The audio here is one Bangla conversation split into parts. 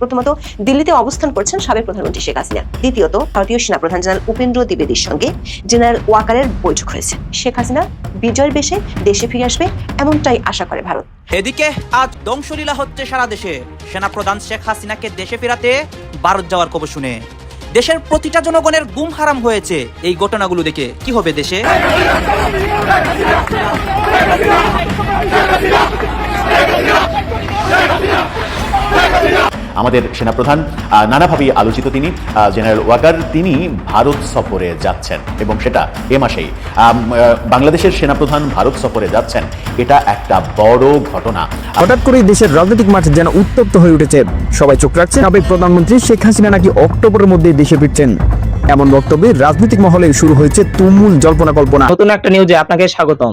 প্রথমত দিল্লিতে অবস্থান করছেন সাবেক প্রধানমন্ত্রী শেখ হাসিনা। দ্বিতীয়ত ভারতীয় সেনাপ্রধান জেনারেল উপেন্দ্র দ্বিবেদীর সঙ্গে জেনারেল ওয়াকারের বৈঠক হয়েছে। শেখ হাসিনা বিজয়ের বেশে দেশে ফিরে আসবে এমনটাই আশা করে ভারত। এদিকে আজ ধ্বংসলীলা হচ্ছে সারা দেশে। সেনাপ্রধান শেখ হাসিনাকে দেশে ফেরাতে ভারত যাওয়ার খবর শুনে। দেশের প্রতিটা জনগণের গুম হারাম হয়েছে এই ঘটনাগুলো দেখে। কি হবে দেশে? আমাদের সেনাপ্রধান নানাভাবেই আলোচিত তিনি জেনারেল ওয়াকার। তিনি ভারত সফরে যাচ্ছেন এবং সেটা এ মাসেই। বাংলাদেশের সেনাপ্রধান ভারত সফরে যাচ্ছেন। এটা একটা বড় ঘটনা। হঠাৎ করে দেশের রাজনৈতিক মাঠ যেন উত্তপ্ত হয়ে উঠেছে। সবাই চোখ রাখছেন। সাবেক প্রধানমন্ত্রী শেখ হাসিনা নাকি অক্টোবরের মধ্যে দেশে ফিরছেন। এমন বক্তব্যে রাজনৈতিক মহলে শুরু হয়েছে তুমুল জল্পনা কল্পনা। নতুন একটা নিউজে আপনাকে স্বাগতম।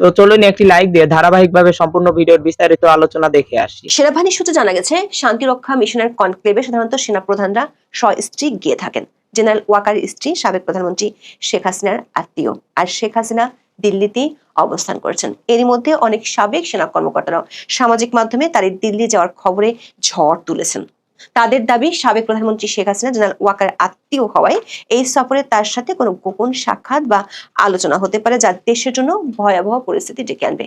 তো চলুন একটি লাইক দিয়ে ধারাবাহিকভাবে সম্পূর্ণ ভিডিওর বিস্তারিত আলোচনা দেখে আসি। সেনাবাহিনী সূত্রে জানা গেছে, শান্তিরক্ষা মিশনের কনক্লেভে সাধারণত সেনাপ্রধানরা স্ত্রী গিয়ে থাকেন। জেনারেল ওয়াকার স্ত্রী, সাবেক প্রধানমন্ত্রী শেখ হাসিনার আত্মীয় আর শেখ হাসিনা দিল্লিতে অবস্থান করেছেন। এরই মধ্যে অনেক সাবেক সেনা কর্মকর্তারাও সামাজিক মাধ্যমে তার দিল্লি যাওয়ার খবরে ঝড় তুলেছেন। তাদের দাবি সাবেক প্রধানমন্ত্রী শেখ হাসিনা, জেনারেল ওয়াকার আত্মীয় হওয়ায় এই সফরে তার সাথে কোনো গোপন সাক্ষাৎ বা আলোচনা হতে পারে যা দেশের জন্য ভয়াবহ পরিস্থিতি ডেকে আনবে।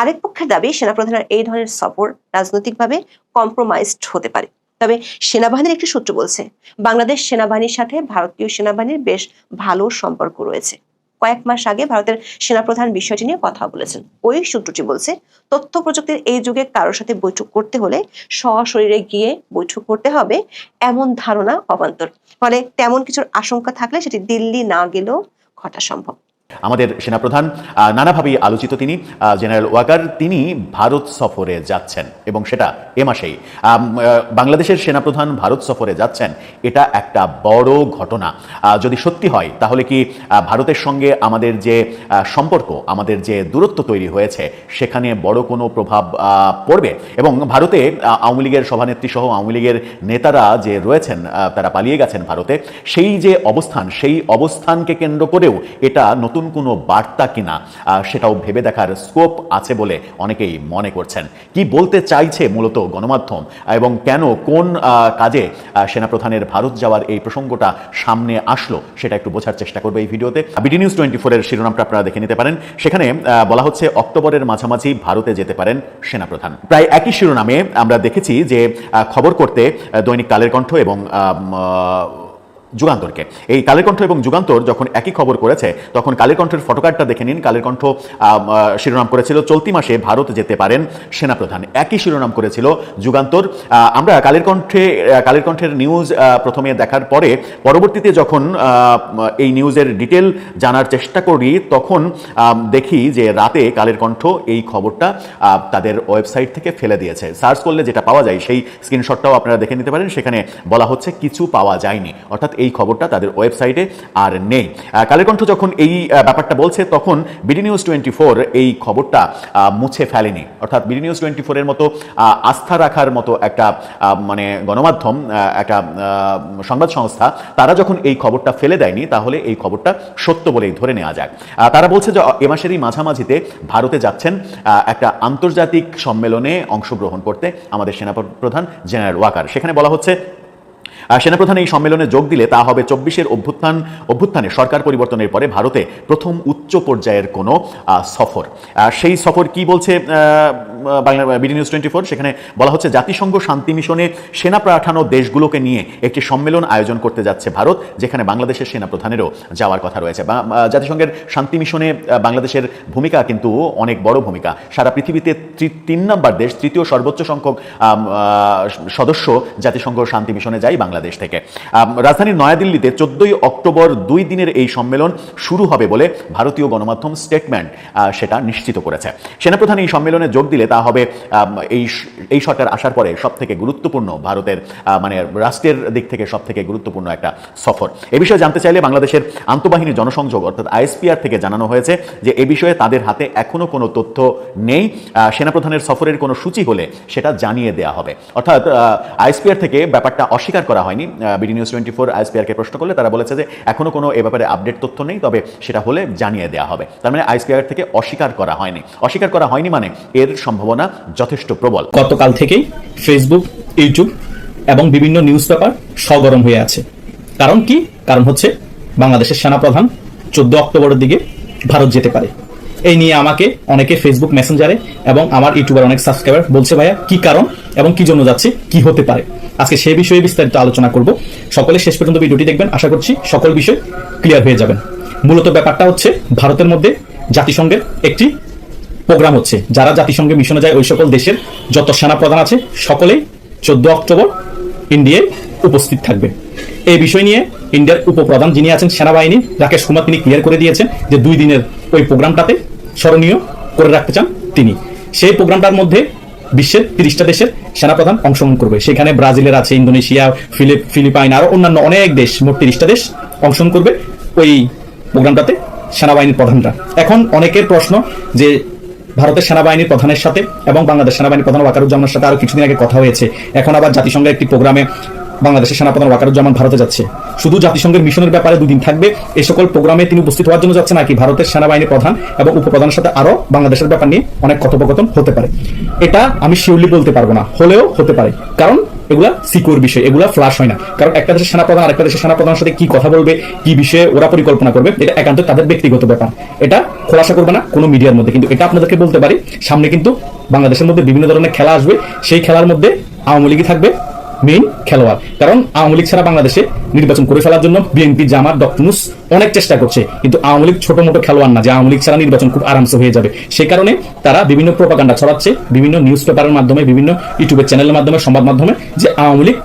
আরেক পক্ষের দাবি, সেনাপ্রধানের এই ধরনের সফর রাজনৈতিকভাবে কম্প্রোমাইজড হতে পারে। তবে সেনাবাহিনীর একটি সূত্র বলছে, বাংলাদেশ সেনাবাহিনীর সাথে ভারতীয় সেনাবাহিনীর বেশ ভালো সম্পর্ক রয়েছে। কয়েক মাস আগে ভারতের সেনাপ্রধান বিষয়টি নিয়ে কথা বলেছেন। ওই সূত্রটি বলছে, তথ্য প্রযুক্তির এই যুগে কারোর সাথে বৈঠক করতে হলে সশরীরে গিয়ে বৈঠক করতে হবে এমন ধারণা অবান্তর। ফলে তেমন কিছুর আশঙ্কা থাকলে সেটি দিল্লি না গেলেও ঘটা সম্ভব। আমাদের সেনাপ্রধান নানাভাবেই আলোচিত তিনি জেনারেল ওয়াকার। তিনি ভারত সফরে যাচ্ছেন এবং সেটা এ মাসেই। বাংলাদেশের সেনাপ্রধান ভারত সফরে যাচ্ছেন, এটা একটা বড় ঘটনা। যদি সত্যি হয়, তাহলে কি ভারতের সঙ্গে আমাদের যে সম্পর্ক, আমাদের যে দূরত্ব তৈরি হয়েছে, সেখানে বড় কোনো প্রভাব পড়বে? এবং ভারতে আওয়ামী লীগের সভানেত্রী সহ আওয়ামী লীগের নেতারা যে রয়েছেন তারা পালিয়ে গেছেন ভারতে, সেই যে অবস্থান, সেই অবস্থানকে কেন্দ্র করেও এটা নতুন কোনো বার্তা কিনা সেটাও ভেবে দেখার স্কোপ আছে বলে অনেকেই মনে করছেন। কি বলতে চাইছে মূলত গণমাধ্যম? এবং কেন, কোন কাজে সেনাপ্রধানের ভারত যাওয়ার এই প্রসঙ্গটা সামনে আসলো, সেটা একটু বোঝার চেষ্টা করবে এই ভিডিওতে। বিডি নিউজ টোয়েন্টি ফোরের শিরোনামটা আপনারা দেখে নিতে পারেন। সেখানে বলা হচ্ছে, অক্টোবরের মাঝামাঝি ভারতে যেতে পারেন সেনাপ্রধান। প্রায় একই শিরোনামে আমরা দেখেছি যে খবর করতে দৈনিক কালের কণ্ঠ এবং যুগান্তরকে। এই কালের কণ্ঠ এবং যুগান্তর যখন একই খবর করেছে, তখন কালের কণ্ঠের ফটোকার্ডটা দেখে নিন। কালের কণ্ঠ শিরোনাম করেছিল, চলতি মাসে ভারত যেতে পারেন সেনাপ্রধান। একই শিরোনাম করেছিল যুগান্তর। আমরা কালের কণ্ঠে কালের কণ্ঠের নিউজ প্রথমে দেখার পরে, পরবর্তীতে যখন এই নিউজের ডিটেল জানার চেষ্টা করি, তখন দেখি যে রাতে কালের কণ্ঠ এই খবরটা তাদের ওয়েবসাইট থেকে ফেলে দিয়েছে। সার্চ করলে যেটা পাওয়া যায়, সেই স্ক্রিনশটটাও আপনারা দেখে নিতে পারেন। সেখানে বলা হচ্ছে, কিছু পাওয়া যায়নি। অর্থাৎ এই খবরটা তাদের ওয়েবসাইটে আর নেই। কালের যখন এই ব্যাপারটা বলছে তখন বিডি নিউজ টোয়েন্টি ফোর এই খবরটা মুছে ফেলেনি। অর্থাৎ বিডি নিউজ টোয়েন্টি ফোরের মতো আস্থা রাখার মতো একটা মানে গণমাধ্যম একটা সংবাদ সংস্থা তারা যখন এই খবরটা ফেলে দেয়নি তাহলে এই খবরটা সত্য বলেই ধরে নেওয়া আহ, তারা বলছে যে এ মাসেরই মাঝামাঝিতে ভারতে যাচ্ছেন একটা আন্তর্জাতিক সম্মেলনে অংশগ্রহণ করতে আমাদের সেনাপ্রধান জেনারেল ওয়াকার। সেখানে বলা হচ্ছে সেনাপ্রধান এই সম্মেলনে যোগ দিলে তা হবে চব্বিশের অভ্যুত্থান, অভ্যুত্থানে সরকার পরিবর্তনের পরে ভারতে প্রথম উচ্চ পর্যায়ের কোনো সফর। সেই সফর কি বলছে Bangla, BD news twenty four সেখানে বলা হচ্ছে, জাতিসংঘ শান্তি মিশনে সেনা পাঠানো দেশগুলোকে নিয়ে একটি সম্মেলন আয়োজন করতে যাচ্ছে ভারত, যেখানে বাংলাদেশের সেনাপ্রধানেরও যাওয়ার কথা রয়েছে। জাতিসংঘের শান্তি মিশনে বাংলাদেশের ভূমিকা কিন্তু অনেক বড় ভূমিকা। সারা পৃথিবীতে তিন নম্বর দেশ, তৃতীয় সর্বোচ্চ সংখ্যক সদস্য জাতিসংঘ শান্তি মিশনে যায় বাংলাদেশ। বাংলাদেশ থেকে। রাজধানীর নয়াদিল্লিতে চোদ্দই অক্টোবর দুই দিনের এই সম্মেলন শুরু হবে বলে ভারতীয় গণমাধ্যম স্টেটমেন্ট সেটা নিশ্চিত করেছে। সেনাপ্রধান এই সম্মেলনে যোগ দিলে তা হবে এই এই সরকার আসার পরে সব থেকে গুরুত্বপূর্ণ ভারতের মানে রাষ্ট্রের দিক থেকে সব থেকে গুরুত্বপূর্ণ একটা সফর। এ বিষয়ে জানতে চাইলে বাংলাদেশের আন্তঃবাহিনী জনসংযোগ, অর্থাৎ আইএসপিআর থেকে জানানো হয়েছে যে, এ বিষয়ে তাদের হাতে এখনও কোনো তথ্য নেই। সেনাপ্রধানের সফরের কোনো সূচি হলে সেটা জানিয়ে দেওয়া হবে। অর্থাৎ আইএসপিআর থেকে ব্যাপারটা অস্বীকার করা হয়নি। বিডি নিউজ টোয়েন্টি ফোর আইএসপিআরকে প্রশ্ন করলে, তারা বলেছে যে এখনও কোনো এ ব্যাপারে আপডেট তথ্য নেই, তবে সেটা হলে জানিয়ে দেওয়া হবে। তার মানে আইএসপিআর থেকে অস্বীকার করা হয়নি। অস্বীকার করা হয়নি মানে এর সম্ভাবনা যথেষ্ট প্রবল। গতকাল থেকেই ফেসবুক, ইউটিউব এবং বিভিন্ন নিউজ পেপার সগরম হয়ে আছে। কারণ কি? কারণ হচ্ছে বাংলাদেশের সেনাপ্রধান চোদ্দ অক্টোবরের দিকে ভারত যেতে পারে। এই নিয়ে আমাকে অনেকে ফেসবুক মেসেঞ্জারে এবং আমার ইউটিউবের অনেক সাবস্ক্রাইবার বলছে, ভাইয়া, কি কারণ এবং কি জন্য যাচ্ছে? কি হতে পারে? আজকে সেই বিষয়ে বিস্তারিত আলোচনা করব। সকলে শেষ পর্যন্ত ভিডিওটি দেখবেন। আশা করছি সকল বিষয় ক্লিয়ার হয়ে যাবেন। মূলত ব্যাপারটা হচ্ছে, ভারতের মধ্যে জাতিসংঘের একটি প্রোগ্রাম হচ্ছে। যারা জাতিসংঘে মিশনে যায়, ওই সকল দেশের যত সেনাপ্রধান আছে, সকলেই চোদ্দ অক্টোবর ইন্ডিয়ায় উপস্থিত থাকবে। এই বিষয় নিয়ে ইন্ডিয়ার উপপ্রধান যিনি আছেন সেনাবাহিনী রাকেশ কুমার তিনি ক্লিয়ার করে দিয়েছেন যে দুই দিনের ওই প্রোগ্রামটাতে স্মরণীয় করে রাখতে চান তিনি। সেই প্রোগ্রামটার মধ্যে বিশ্বের তিরিশটা দেশের সেনাপ্রধান অংশগ্রহণ করবে। সেখানে ব্রাজিলের আছে ইন্দোনেশিয়া, ফিলিপ ফিলিপাইন আরও অন্যান্য অনেক দেশ, মোট তিরিশটা দেশ অংশগ্রহণ করবে ওই প্রোগ্রামটাতে সেনাবাহিনীর প্রধানরা। এখন অনেকের প্রশ্ন যে ভারতের সেনাবাহিনীর প্রধানের সাথে এবং বাংলাদেশ সেনাবাহিনীর প্রধান ওয়াকারুজ্জামানের সাথে আরও কিছুদিন আগে কথা হয়েছে। এখন আবার জাতিসংঘের একটি প্রোগ্রামে বাংলাদেশের সেনাপ্রধান ওয়াকারুজ্জামান ভারতে যাচ্ছে। শুধু জাতিসংঘের মিশনের ব্যাপারে দুদিন থাকবে এই সকল প্রোগ্রামে তিনি উপস্থিত হওয়ার জন্য যাচ্ছে নাকি ভারতের সেনাবাহিনী প্রধান এবং উপপ্রধানের সাথে আরও বাংলাদেশের ব্যাপার নিয়ে অনেক কথোপকথন হতে পারে। এটা আমি শিওরলি বলতে পারব না, হলেও হতে পারে। কারণ এগুলা সিকিউর বিষয়, এগুলা ফ্লাশ হয় না। কারণ একটা দেশের সেনাপ্রধান আরেকটা দেশের সেনাপ্রধানের সাথে কি কথা বলবে, কি বিষয়ে ওরা পরিকল্পনা করবে, এটা একান্ত তাদের ব্যক্তিগত ব্যাপার। এটা খোলাসা করবে না কোনো মিডিয়ার মধ্যে। কিন্তু এটা আপনাদেরকে বলতে পারি, সামনে কিন্তু বাংলাদেশের মধ্যে বিভিন্ন ধরনের খেলা আসবে। সেই খেলার মধ্যে আওয়ামী লীগই থাকবে মেইন খেলোয়াড়। কারণ আওয়ামী লীগ ছাড়া বাংলাদেশে নির্বাচন করে ফেলার জন্য বিএনপি, জামাত ডক্টরনুস অনেক চেষ্টা করছে। কিন্তু আওয়ামী লীগ ছোট মোটো খেলোয়াড় না, যে আওয়ামী লীগ ছাড়া নির্বাচন খুব আরামসে হয়ে যাবে। সে কারণে তারা বিভিন্ন প্রোপাগান্ডা ছড়াচ্ছে, বিভিন্ন নিউজ পেপারের মাধ্যমে, বিভিন্ন ইউটিউবের চ্যানেলের মাধ্যমে, সংবাদ মাধ্যমে, যে আওয়ামী লীগ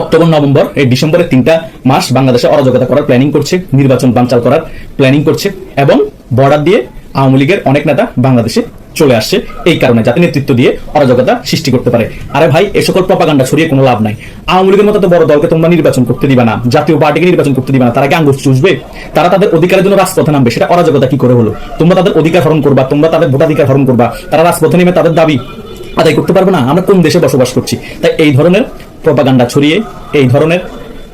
অক্টোবর, নভেম্বর, এই ডিসেম্বরের তিনটা মাস বাংলাদেশে অরাজকতা করার প্ল্যানিং করছে, নির্বাচন বানচাল করার প্ল্যানিং করছে এবং বর্ডার দিয়ে আওয়ামী লীগের অনেক নেতা বাংলাদেশে চলে আসছে এই কারণে, যাতে নেতৃত্ব দিয়ে অরাজকতা সৃষ্টি করতে পারে। আরে ভাই, এ সকল প্রপাগান্ডা ছড়িয়ে কোনো লাভ নাই। আওয়ামী লীগের মতো বড় দলকে তোমরা নির্বাচন করতে দিবা না। জাতীয় পার্টিকে নির্বাচন করতে দিবা না। তারা কি আঙ্গুর চুষবে? তারা তাদের অধিকারের জন্য রাজপথে নামবে। সেটা অরাজকতা কি করে হলো? তোমরা তাদের অধিকার হরণ করবা, তোমরা তাদের ভোটাধিকার হরণ করবা। তারা রাজপথে নেমে তাদের দাবি আদায় করতে পারব না। আমরা কোন দেশে বসবাস করছি? তাই এই ধরনের প্রপাগান্ডা ছড়িয়ে, এই ধরনের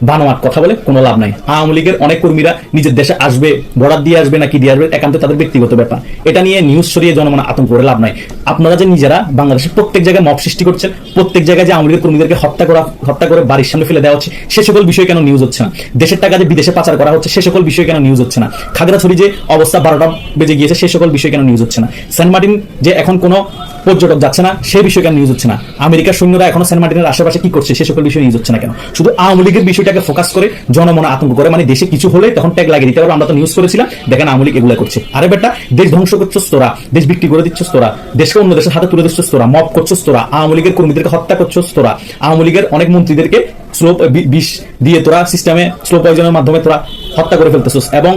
বানোয়াট কথা বলে, কোনো লাভ নাই। আওয়ামী লীগের অনেক কর্মীরা নিজের দেশে আসবে বরাদ দিয়ে আসবে, নাকি দিয়ে আসবে, একান্ত তাদের ব্যক্তিগত ব্যাপার। এটা নিয়ে নিউজ ছড়িয়ে জনমন আতঙ্ক করে লাভ নাই। আপনারা যে নিজেরা বাংলাদেশের প্রত্যেক জায়গায় মব সৃষ্টি করছেন, প্রত্যেক জায়গায় যে আওয়ামী লীগের কর্মীদেরকে হত্যা করা, হত্যা করে বাড়ির সামনে ফেলে দেওয়া হচ্ছে, সে সকল বিষয় কেন নিউজ হচ্ছে না? দেশের টাকা যে বিদেশে পাচার করা হচ্ছে, সে সকল বিষয় কেন নিউজ হচ্ছে না? খাগড়াছড়ি যে অবস্থা বারোটা বেজে গিয়েছে, সে সকল বিষয় কেন নিউজ হচ্ছে না? সেন্ট মার্টিন যে এখন কোনো পর্যটক যাচ্ছে না সেই বিষয়ে কেন নিউজ হচ্ছে না। আমেরিকার সৈন্যরা এখনও সেন্ট মার্টিনের আশেপাশে কি করছে, সে সকল বিষয়ে নিউজ হচ্ছে না কেন? শুধু আওয়ামী লীগের বিষয়টাকে ফোকাস করে জনমনে আতঙ্ক করে মানে দেশে কিছু হলে তখন ট্যাগ লাগিয়ে দিতে পারব। আমরা তো নিউজ করেছিলাম, দেখেন আওয়ামী লীগ এগুলো করছে। আরে বেটা, দেশ ধ্বংস করছ তোরা, দেশ বিক্রি করে দিচ্ছ তোরা, দেশকে অন্য দেশের হাতে তুলে দিচ্ছ তোরা মব করছ তোরা, আওয়ামী লীগের কর্মীদেরকে হত্যা করছ তোরা, আওয়ামী লীগের অনেক মন্ত্রীদেরকে স্লো বিষ দিয়ে তোরা সিস্টেমে স্লো পয়জনের মাধ্যমে তোরা হত্যা করে ফেলতেছস। এবং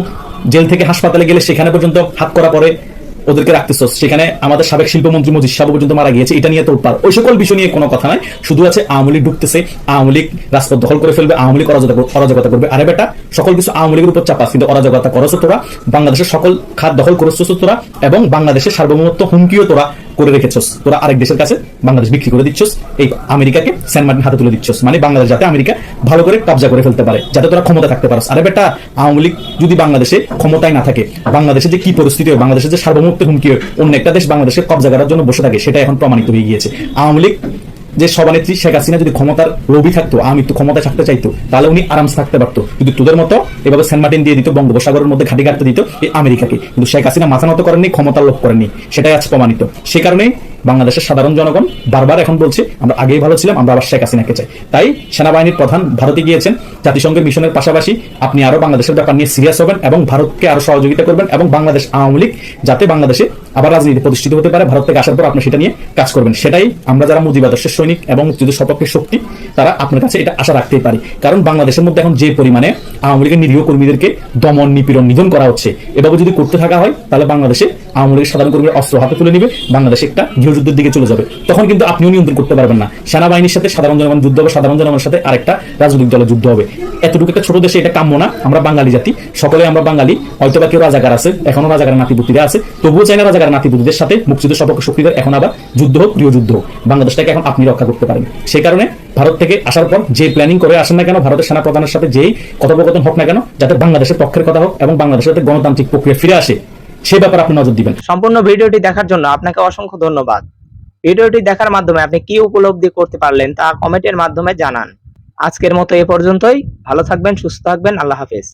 জেল থেকে হাসপাতালে গেলে সেখানে পর্যন্ত হাত করা পরে ওদেরকে রাখতেছস সেখানে আমাদের সাবেক শিল্পমন্ত্রী মজিদ সাহেব পর্যন্ত মারা গিয়েছে, এটা নিয়ে তোর পার ওই সকল বিষয় নিয়ে কোনো কথা নাই। শুধু আছে আওয়ামী লীগ ঢুকতেছে, আওয়ামী লীগ রাজপথ দখল করে ফেলবে, আওয়ামী লীগ অরাজকতা করবে। আরে বেটা, সকল কিছু আওয়ামী লীগের উপর চাপাস, কিন্তু অরাজকতা করছ তোরা, বাংলাদেশের সকল খাত দখল করেছ তোরা, এবং বাংলাদেশের সার্বভৌমত্ব হুমকিও তোরা। করে রেখেছস। তোরা আরেক দেশের কাছে বাংলাদেশ বিক্রি করে দিচ্ছস, এই আমেরিকাকে সেন্ট মার্টিন হাতে তুলে দিচ্ছ মানে বাংলাদেশ যাতে আমেরিকা ভালো করে কবজা করে ফেলতে পারে, যাতে তোরা ক্ষমতা থাকতে পারো আরে বেটা, আওয়ামী লীগ যদি বাংলাদেশে ক্ষমতায় না থাকে, বাংলাদেশে যে কি পরিস্থিতি হয়, বাংলাদেশের যে সার্বভৌমত্বের হুমকি হয়, অন্য একটা দেশ বাংলাদেশে কবজা করার জন্য বসে থাকে সেটা এখন প্রমাণিত হয়ে গিয়েছে। আওয়ামী লীগ যে সভানেত্রী শেখ হাসিনা যদি ক্ষমতার রবি থাকতো আমি তো ক্ষমতায় থাকতে চাইতো, তাহলে উনি আরামসে থাকতে পারতো। কিন্তু তোদের মতো এভাবে সেন্ট মার্টিন দিয়ে দিত, বঙ্গোপসাগরের মধ্যে ঘাটি ঘাটতে দিত এই আমেরিকাকে। কিন্তু শেখ হাসিনা মাথা নত করেননি, ক্ষমতার লোভ করেননি। সেটাই আজ প্রমাণিত। সে কারণেই বাংলাদেশের সাধারণ জনগণ বারবার এখন বলছে, আমরা আগেই ভালো ছিলাম, আমরা আবার শেখ হাসিনাকে চাই। তাই সেনাবাহিনীর প্রধান ভারতে গিয়েছেন, জাতিসংঘের মিশনের পাশাপাশি আপনি আরও বাংলাদেশের ব্যাপার নিয়ে সিরিয়াস হবেন এবং ভারতকে আরও সহযোগিতা করবেন এবং বাংলাদেশ আওয়ামী লীগ যাতে বাংলাদেশে আবার রাজনীতি প্রতিষ্ঠিত হতে পারে, ভারত থেকে আসার পর আপনি সেটা নিয়ে কাজ করবেন। সেটাই আমরা যারা মুজিব আদর্শের সৈনিক এবং মুক্তিযুদ্ধের সপক্ষে শক্তি তারা আপনার কাছে এটা আশা রাখতেই পারি। কারণ বাংলাদেশের মধ্যে এখন যে পরিমাণে আওয়ামী লীগের নিরীহ কর্মীদেরকে দমন, নিপীড়ন, নিধন করা হচ্ছে, এভাবে যদি করতে থাকা হয়, তাহলে বাংলাদেশে আওয়ামী লীগের সাধারণ কর্মীরা অস্ত্র হাতে তুলে নিবে, বাংলাদেশে একটা গৃহযুদ্ধের দিকে চলে যাবে। তখন কিন্তু আপনিও নিয়ন্ত্রণ করতে পারবেন না। সেনাবাহিনীর সাথে সাধারণ জনগণ যুদ্ধ হবে, সাধারণ জনগণের সাথে আরেকটা রাজনৈতিক দলের যুদ্ধ হবে। এতটুকু একটা ছোট দেশে এটা কাম্য না, আমরা বাঙালি জাতি। সকলে আমরা বাঙালি হয়তো বা কেউ রাজাকার আছে, এখনও রাজাকার নাতিপুতিরা আছে, তবুও চাই না রাজাকার নাতিপুতিদের সাথে মুক্তিযুদ্ধ সপক্ষে শক্তিদের এখন আবার যুদ্ধ হোক প্রিয় যুদ্ধ হোক। বাংলাদেশটাকে এখন আপনি রক্ষা করতে পারেন। সেই কারণে ভারত থেকে আসার পর যে প্ল্যানিং করে আসেন না কেন, ভারতের সেনা প্রধানের সাথে যেই কথোপকথন হোক না কেন, যাতে বাংলাদেশের পক্ষের কথা হোক এবং বাংলাদেশের যাতে গণতান্ত্রিক প্রক্রিয়া ফিরে আসে, সে ব্যাপারে আপনি নজর দিবেন। সম্পূর্ণ ভিডিওটি দেখার জন্য আপনাকে অসংখ্য ধন্যবাদ। ভিডিওটি দেখার মাধ্যমে আপনি কি উপলব্ধি করতে পারলেন তা কমেন্টের মাধ্যমে জানান। আজকের মতো এ পর্যন্তই। ভালো থাকবেন, সুস্থ থাকবেন। আল্লাহ হাফেজ।